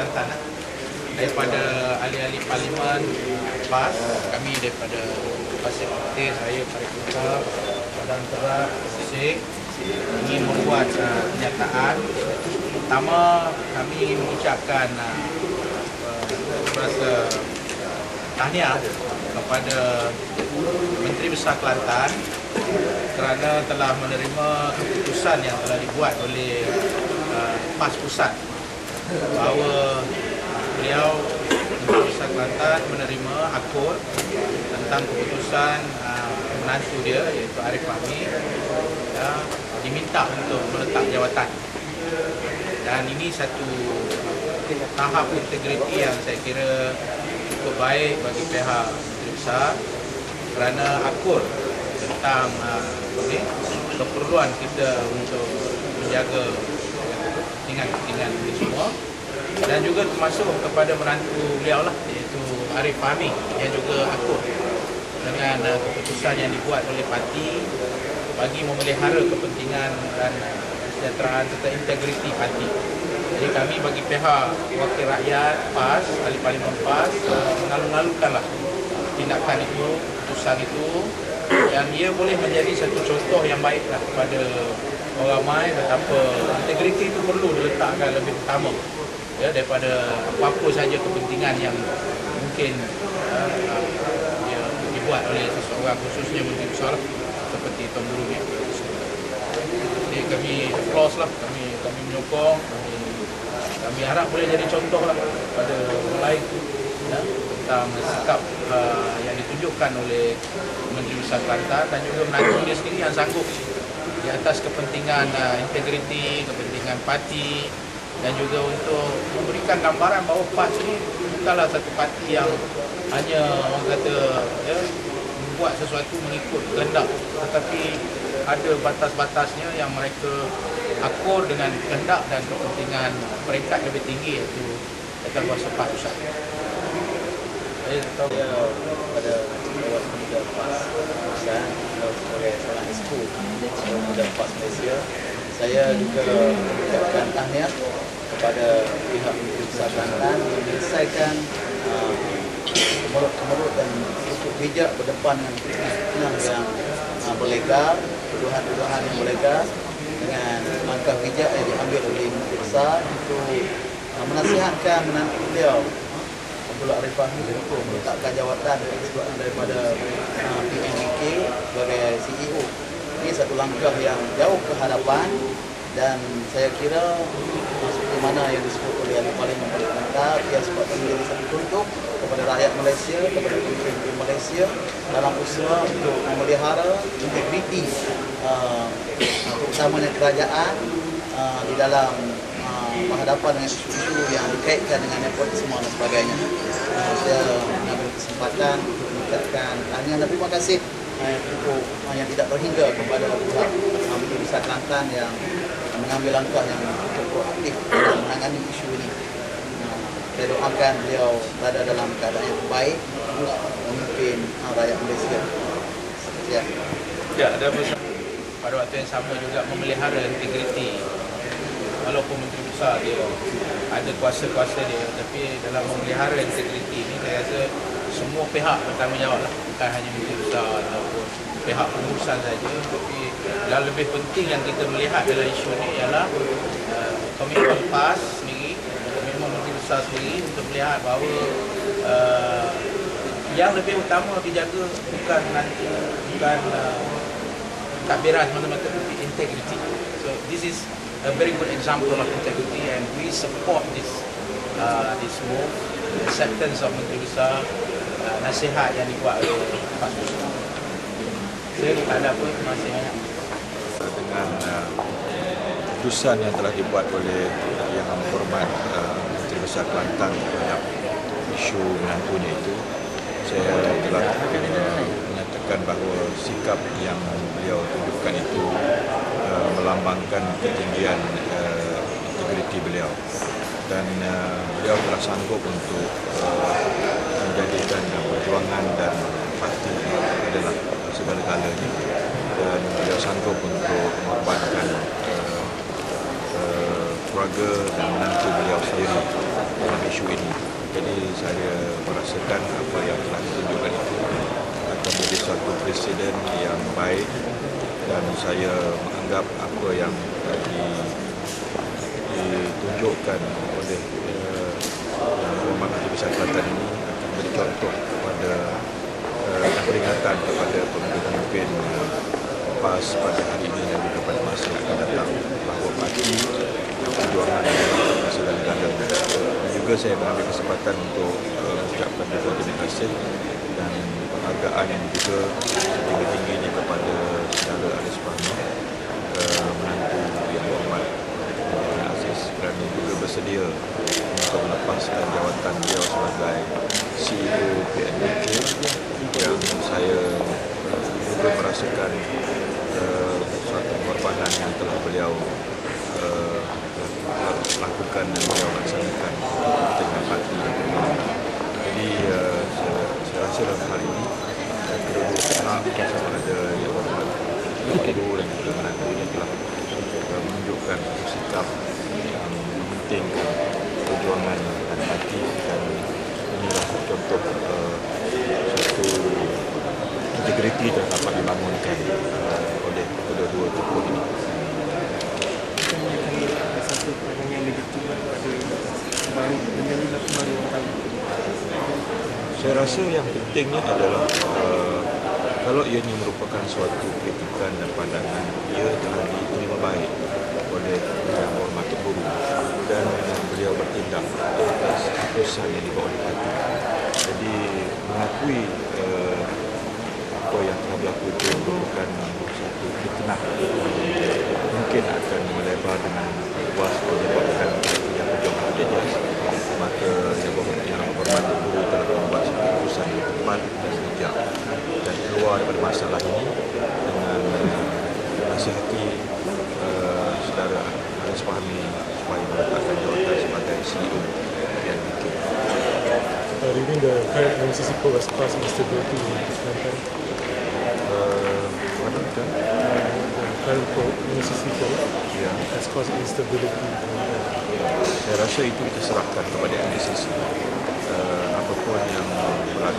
Kelantan lah. daripada ahli-ahli parlimen PAS kami daripada Pasir Putih saya Farid Kuta Padang Terak Sisik ingin membuat uh, kenyataan. Pertama kami ingin mengucapkan uh, rasa tahniah kepada Menteri Besar Kelantan kerana telah menerima keputusan yang telah dibuat oleh uh, PAS Pusat bahawa beliau Besar Kelantan menerima akor tentang keputusan uh, menantu dia iaitu Arif Fahmi ya, diminta untuk meletak jawatan. Dan ini satu tahap integriti yang saya kira cukup baik bagi pihak Menteri Besar kerana akur tentang uh, keperluan kita untuk menjaga dan juga termasuk kepada menantu beliau lah iaitu Arif Fahmi. Yang juga akur dengan uh, keputusan yang dibuat oleh parti bagi memelihara kepentingan dan kesejahteraan serta integriti parti. Jadi kami bagi pihak wakil rakyat PAS, ahli parlimen PAS uh, mengalung-alungkanlah tindakan itu, keputusan itu. Yang ia boleh menjadi satu contoh yang baiklah kepada orang ramai betapa integriti itu perlu diletakkan lebih utama ya daripada apa-apa saja kepentingan yang mungkin uh, dia dibuat oleh seseorang khususnya menteri besar seperti Tuan Guru ni. Jadi kami applause lah, kami kami menyokong, kami, kami harap boleh jadi contoh lah pada orang lain ya, tentang sikap uh, yang ditunjukkan oleh Menteri Besar Kelantan dan juga menantu dia sendiri yang sanggup di atas kepentingan uh, integriti, kepentingan parti dan juga untuk memberikan gambaran bahawa PAS ini bukanlah satu parti yang hanya orang kata ya, membuat sesuatu mengikut kehendak tetapi ada batas-batasnya yang mereka akur dengan kehendak dan kepentingan peringkat lebih tinggi iaitu Jabatan Kuasa PAS Pusat. Saya tahu pada Dewan Pemuda PAS Pusat sebagai seorang Pemuda PAS Malaysia saya juga mengucapkan tahniah kepada pihak Besar Kelantan yang menyelesaikan kemerut-kemerut dan cukup bijak berdepan dengan yang uh, berlegar, tuduhan-tuduhan yang berlegar dengan langkah bijak yang diambil oleh Besar untuk uh, menasihatkan menantu beliau Abdullah Arif Fahmi untuk meletakkan jawatan sebabkan daripada PMK sebagai CEO. Ini satu langkah yang jauh ke hadapan dan saya kira uh, seperti mana yang disebut oleh Ahli Parlimen Kelantan ia sepatutnya menjadi satu contoh kepada rakyat Malaysia, kepada pemimpin Malaysia dalam usaha untuk memelihara integriti uh, terutamanya kerajaan uh, di dalam uh, berhadapan dengan isu-isu yang dikaitkan dengan nepotisme dan sebagainya. Uh, saya mengambil kesempatan untuk mengucapkan tahniah dan terima kasih uh, untuk uh, yang tidak terhingga kepada pihak uh, Menteri Kelantan yang mengambil langkah yang proaktif dalam menangani isu ini. Saya doakan beliau berada dalam keadaan yang baik terus memimpin uh, rakyat Malaysia. Sekian. Ya, ada bersama pada waktu yang sama juga memelihara integriti walaupun Menteri Besar dia ada kuasa-kuasa dia tapi dalam memelihara integriti ini saya rasa semua pihak bertanggungjawab lah bukan hanya Menteri Besar ataupun pihak pengurusan saja tapi yang lebih penting yang kita melihat dalam isu ini ialah uh, komitmen PAS sendiri komitmen Menteri Besar sendiri untuk melihat bahawa uh, yang lebih utama dijaga bukan nanti bukan uh, takbiran semata-mata tapi integrity. So this is a very good example of integrity and we support this uh, this move, the acceptance of Menteri Besar, uh, nasihat yang dibuat oleh Susah. Saya tak ada apa, kasih banyak. Dengan uh, keputusan yang telah dibuat oleh Yang Hormat uh, Menteri Besar Kelantan terhadap isu menantunya itu saya telah uh, menyatakan bahawa sikap yang beliau tunjukkan itu uh, melambangkan ketinggian uh, integriti beliau. Dan uh, beliau telah sanggup untuk uh, menjadikan uh, perjuangan dan parti adalah segala-galanya dan beliau sanggup untuk mengorbankan uh, uh, keluarga dan menantu beliau sendiri dengan isu ini. Jadi saya merasakan apa yang telah ditunjukkan itu akan menjadi suatu presiden yang baik dan saya menganggap apa yang uh, di, ditunjukkan oleh uh, Menteri Besar Kelantan ini akan menjadi contoh kepada uh, peringatan kepada pemimpin-pemimpin uh, PAS pada hari ini dan juga pada masa yang akan datang bahawa parti perjuangan dan dalam. Dan juga saya mengambil kesempatan untuk mengucapkan uh, terima kasih dan penghargaan yang juga setinggi-tingginya kepada saudara Aris Fahmi uh, menantu yang berhormat Tuan Aziz kerana juga bersedia untuk melepaskan jawatan beliau sebagai CEO PNBK yang saya uh, juga merasakan uh, suatu pengorbanan yang telah beliau uh, lakukan dan beliau laksanakan dengan parti yang berbeda. Jadi uh, saya, saya rasa dalam hal ini uh, kedua-dua pihak ada yang Ibu dan juga menantu yang telah uh, menunjukkan sikap yang mementingkan perjuangan dan parti dan inilah contoh uh, integriti yang dapat dibangunkan uh, oleh kedua-dua tokoh ini. Saya rasa yang pentingnya adalah uh, kalau ia ini merupakan suatu kritikan dan pandangan ia telah diterima baik oleh Yang Berhormat Tok Guru dan beliau bertindak atas keputusan yang dibuat oleh parti. Jadi mengakui apa yang telah berlaku itu merupakan satu fitnah. Mungkin akan melebar dengan luas menyebabkan parti yang berjuang berjejas maka yang berhormat yang berhormat Guru telah membuat satu keputusan yang tepat dan bijak dan keluar daripada masalah ini dengan uh, nasihati uh, saudara Aris Fahmi supaya meletakkan jawatan sebagai CEO PNBK. Uh, reading the poll has caused instability in. Uh? The current poll, poll, Ya. has caused instability in Kelantan. Saya rasa itu kita serahkan kepada MSCC. Uh, apapun yang berlaku